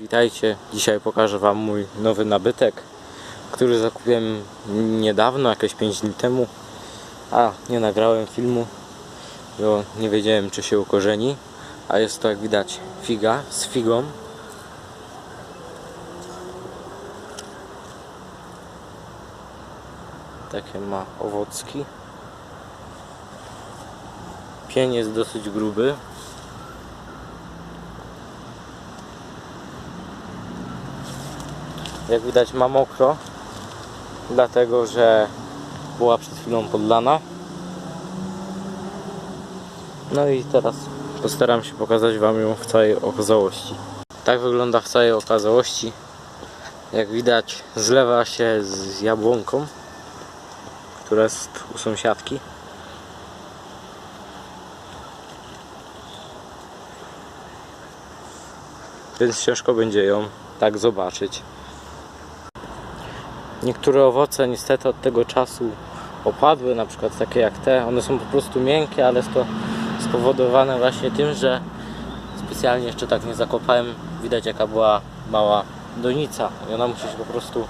Witajcie, dzisiaj pokażę Wam mój nowy nabytek, który zakupiłem niedawno, jakieś 5 dni temu. A, nie nagrałem filmu, bo nie wiedziałem czy się ukorzeni. A jest to jak widać figa z figą. Takie ma owocki. Pień jest dosyć gruby. Jak widać ma mokro, dlatego że była przed chwilą podlana. No i teraz postaram się pokazać Wam ją w całej okazałości. Tak wygląda w całej okazałości. Jak widać zlewa się z jabłonką, która jest u sąsiadki. Więc ciężko będzie ją tak zobaczyć. Niektóre owoce niestety od tego czasu opadły, na przykład takie jak te. One są po prostu miękkie, ale jest to spowodowane właśnie tym, że specjalnie jeszcze tak nie zakopałem. Widać jaka była mała donica i ona musi się po prostu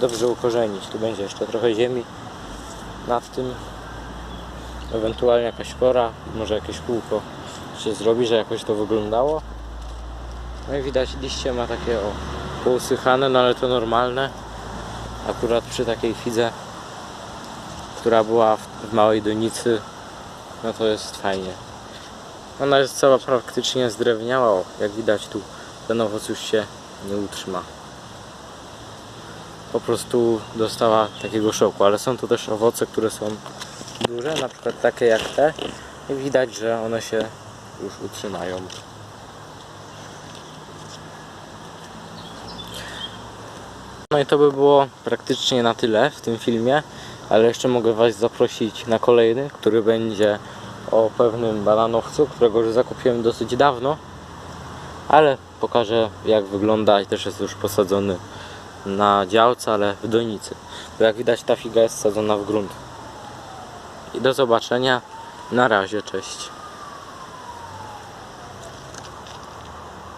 dobrze ukorzenić. Tu będzie jeszcze trochę ziemi nad tym. Ewentualnie jakaś kora, może jakieś kółko się zrobi, że jakoś to wyglądało. No i widać liście ma takie o pousychane, no ale to normalne akurat przy takiej fidze, która była w, małej donicy, no to jest fajnie. Ona jest cała praktycznie zdrewniała, jak widać tu ten owoc już się nie utrzyma. Po prostu dostała takiego szoku, ale są to też owoce, które są duże, na przykład takie jak te i widać, że one się już utrzymają. No i to by było praktycznie na tyle w tym filmie, ale jeszcze mogę Was zaprosić na kolejny, który będzie o pewnym bananowcu, którego już zakupiłem dosyć dawno, ale pokażę jak wygląda i też jest już posadzony na działce, ale w donicy. Bo jak widać ta figa jest sadzona w grunt. I do zobaczenia. Na razie, cześć.